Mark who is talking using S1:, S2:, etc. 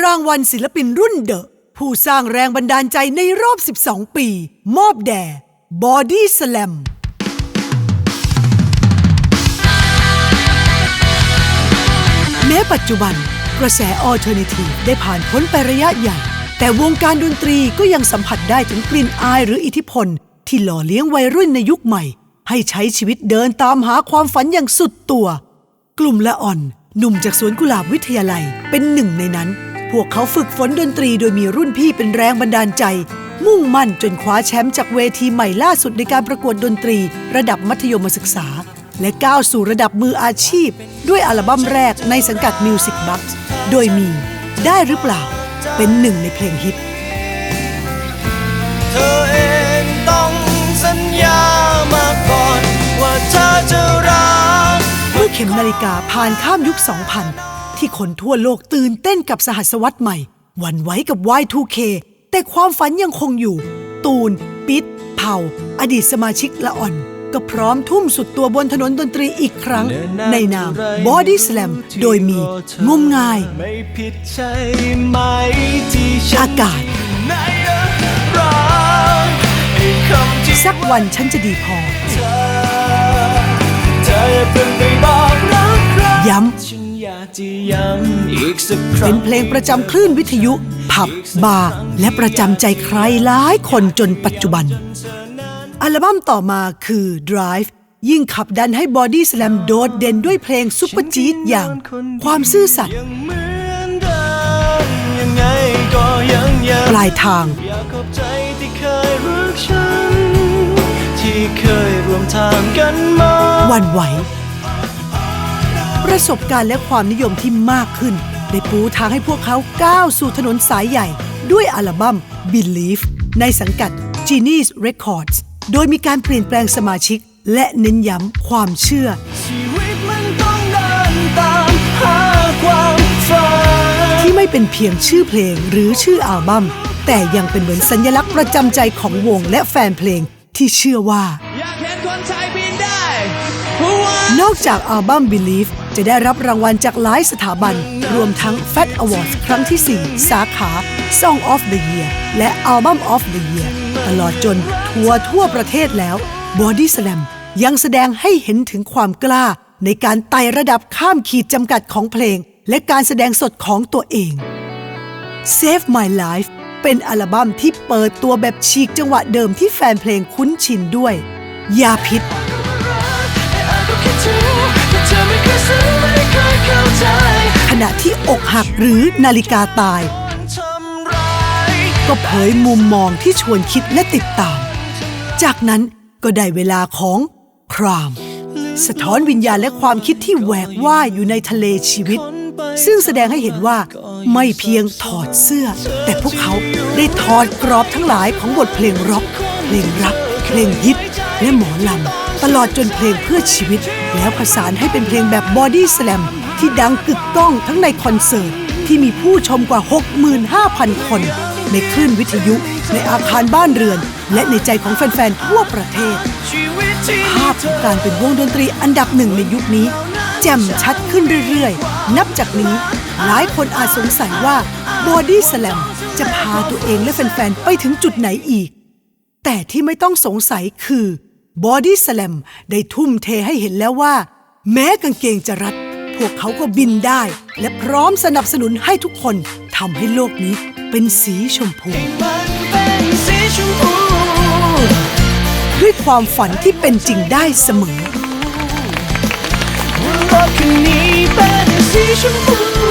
S1: รางวัลศิลปินรุ่นเดอะผู้สร้างแรงบันดาลใจในรอบ 12 ปี มอบแด่ Body Slam แม้ปัจจุบัน กระแสออเทอร์เนทีฟได้ผ่านพ้นไประยะใหญ่ แต่วงการดนตรีก็ยังสัมผัสได้ถึงกลิ่นอายหรืออิทธิพล ที่หล่อเลี้ยงวัยรุ่นในยุคใหม่ ให้ใช้ชีวิตเดินตามหาความฝันอย่างสุดตัว กลุ่มละอ่อน หนุ่มจากสวนกุหลาบวิทยาลัยเป็นหนึ่งในนั้น พวกเขาฝึกฝนดนตรีโดยมีรุ่นพี่เป็นแรงบันดาลใจ มุ่งมั่นจนคว้าแชมป์จากเวทีใหม่ล่าสุดในการประกวดดนตรี ระดับมัธยมศึกษา และก้าวสู่ระดับมืออาชีพ ด้วยอัลบั้มแรกในสังกัด Music Box โดยมีได้หรือเปล่า เป็นหนึ่งในเพลงฮิต
S2: เธอเองต้องสัญญามาก่อนว่าเธอจะรัก
S1: เมื่อเข็มนาฬิกาผ่านข้ามยุค 2000 ที่คนทั่วโลกตื่นเต้นกับสหัสวรรษใหม่หวั่นไหวกับ Y2K แต่ความฝันยังคงอยู่ ตูน ปิดเผ่า อดีตสมาชิกละอ่อน ก็พร้อมทุ่มสุดตัวบนถนนดนตรีอีกครั้ง ในนาม Body Slam โดยมีงมงาย อากาศ
S2: ในรักไอ้คำที่
S1: สักวันฉันจะดีพอ
S2: ย้ำ
S1: เป็
S2: ง
S1: นเพลงประจำคลื่นวิทยุ ผับบาร์และประจำใจใครหลายคนจนปัจจุบัน อัลบั้มต่อมาคือ Drive ยิ่งขับดันให้ Body Slam โดดเด่นด้วยเพลงซุปเปอร์จี๊ดอย่างความซื่อสัตย์
S2: ยังเหมือนเดิมยังไงก็ยังยัง
S1: ปลายทาง
S2: อยากขอบใจที่เคยรักฉันที่เคยร่วมทางกันมา
S1: หวันไหว ประสบการณ์และความนิยมที่มากขึ้น ได้ปูทางให้พวกเขาก้าวสู่ถนนสายใหญ่ ด้วยอัลบั้ม Believe ในสังกัด Genius Records โดยมีการเปลี่ยนแปลงสมาชิก และเน้นย้ำความเชื่อ ที่ไม่เป็นเพียงชื่อเพลงหรือชื่ออัลบั้มแต่ยังเป็นเหมือนสัญลักษณ์ประจำใจของวงและแฟนเพลงที่เชื่อว่า
S2: น
S1: อกจากอัลบั้ม Believe จะได้รับรางวัลจากหลายสถาบัน รวมทั้ง Fat Awards ครั้งที่ 4 สาขา Song of the Year และ Album of the Year ตลอดจนทัวร์ทั่วประเทศแล้ว Body Slam ยังแสดงให้เห็นถึงความกล้า ในการไต่ระดับข้ามขีดจำกัดของเพลง และการแสดงสดของตัวเอง Save My Life เป็นอัลบั้มที่เปิดตัวแบบฉีกจังหวะเดิมที่แฟนเพลงคุ้นชินด้วย ยาพิษ
S2: ข
S1: ณะที่อกหักหรือนาฬิกาตาย ก็เผยมุมมองที่ชวนคิดและติดตาม จากนั้นก็ได้เวลาของคราม สะท้อนวิญญาณและความคิดที่แหวกว่ายอยู่ในทะเลชีวิต ซึ่งแสดงให้เห็นว่าไม่เพียงถอดเสื้อ แต่พวกเขาได้ถอดกรอบทั้งหลายของบทเพลงร็อก เพลงรัก เพลงฮิป และหมอลำ ตลอดจนเพลงเพื่อชีวิต แล้วผสานให้เป็นเพลงแบบบอดี้สแลมที่ดังกึกก้องทั้งในคอนเสิร์ต ที่มีผู้ชมกว่า 65,000 คน ในคลื่นวิทยุ ในอาคารบ้านเรือน และในใจของแฟนๆทั่วประเทศ ภาพของการเป็นวงดนตรีอันดับหนึ่งในยุคนี้ แจ่มชัดขึ้นเรื่อยๆ นับจากนี้หลายคนอาจสงสัยว่า Body Slam จะพาตัวเองและแฟนๆ ไปถึงจุดไหนอีก แต่ที่ไม่ต้องสงสัยคือ Body Slam ได้ทุ่มเทให้เห็นแล้วว่า แม้กางเกงจะรัด พวกเขาก็บินได้ และพร้อมสนับสนุนให้ทุกคนทำให้โลก
S2: นี้เป็นสีชมพู
S1: ด้วยความฝันที่เป็นจริงได้เสมอ
S2: รถคันนี้เป็นสีชมพู